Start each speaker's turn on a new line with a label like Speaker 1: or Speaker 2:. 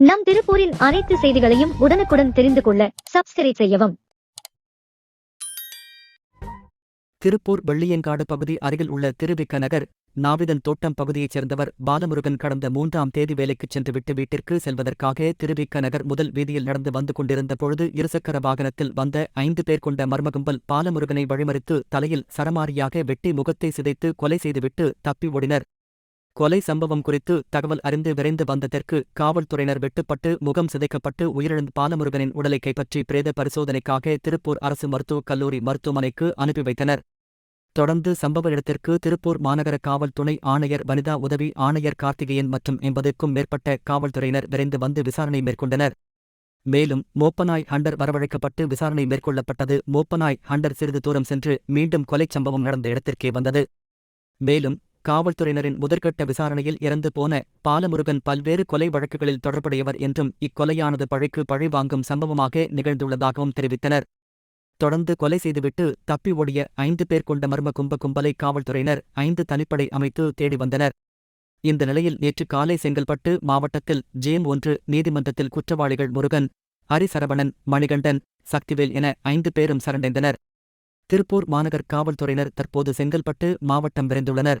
Speaker 1: நம் திருப்பூரின் அனைத்து செய்திகளையும் உடனுக்குடன் தெரிந்து கொள்ள சப்ஸ்கிரைப் செய்யவும்.
Speaker 2: திருப்பூர் வெள்ளியங்காடு பகுதி அருகில் உள்ள திருவிக்க நகர் நாவிதன் தோட்டம் பகுதியைச் சேர்ந்தவர் பாலமுருகன் கடந்த மூன்றாம் தேதி வேலைக்குச் சென்றுவிட்டு வீட்டிற்கு செல்வதற்காக திருவிக்க நகர் முதல் வீதியில் நடந்து வந்து கொண்டிருந்த பொழுது இருசக்கர வாகனத்தில் வந்த ஐந்து பேர் கொண்ட மர்மகும்பல் பாலமுருகனை வழிமறித்து தலையில் சரமாரியாக வெட்டி முகத்தை சிதைத்து கொலை செய்துவிட்டு தப்பி ஓடினர். கொலை சம்பவம் குறித்து தகவல் அறிந்து விரைந்து வந்ததற்கு காவல்துறையினர் வெட்டுப்பட்டு முகம் சிதைக்கப்பட்டு உயிரிழந்த பாலமுருகனின் உடலை கைப்பற்றி பிரேத பரிசோதனைக்காக திருப்பூர் அரசு மருத்துவக் கல்லூரி மருத்துவமனைக்கு அனுப்பி வைத்தனர். தொடர்ந்து சம்பவ இடத்திற்கு திருப்பூர் மாநகர காவல் துணை ஆணையர் வனிதா உதவி ஆணையர் கார்த்திகேயன் மற்றும் எண்பதுக்கும் மேற்பட்ட காவல்துறையினர் விரைந்து வந்து விசாரணை மேற்கொண்டனர். மேலும் மோப்பநாய் ஹண்டர் வரவழைக்கப்பட்டு விசாரணை மேற்கொள்ளப்பட்டது. மோப்பநாய் ஹண்டர் சிறிது தூரம் சென்று மீண்டும் கொலைச் சம்பவம் நடந்த இடத்திற்கே வந்தது. மேலும் காவல்துறையினரின் முதற்கட்ட விசாரணையில் இறந்து போன பாலமுருகன் பல்வேறு கொலை வழக்குகளில் தொடர்புடையவர் என்றும் இக்கொலையானது பழிக்கு பழி வாங்கும் சம்பவமாக நிகழ்ந்துள்ளதாகவும் தெரிவித்தனர். தொடர்ந்து கொலை செய்துவிட்டு தப்பி ஓடிய ஐந்து பேர் கொண்ட மர்ம கும்ப கும்பலை காவல்துறையினர் ஐந்து தனிப்படை அமைத்து தேடி வந்தனர். இந்த நிலையில் நேற்று காலை செங்கல்பட்டு மாவட்டத்தில் ஜேம் ஒன்று நீதிமன்றத்தில் குற்றவாளிகள் முருகன் ஹரிசரவணன் மணிகண்டன் சக்திவேல் என ஐந்து பேரும் சரண்டைந்தனர். திருப்பூர் மாநகர் காவல்துறையினர் தற்போது செங்கல்பட்டு மாவட்டம் விரைந்துள்ளனர்.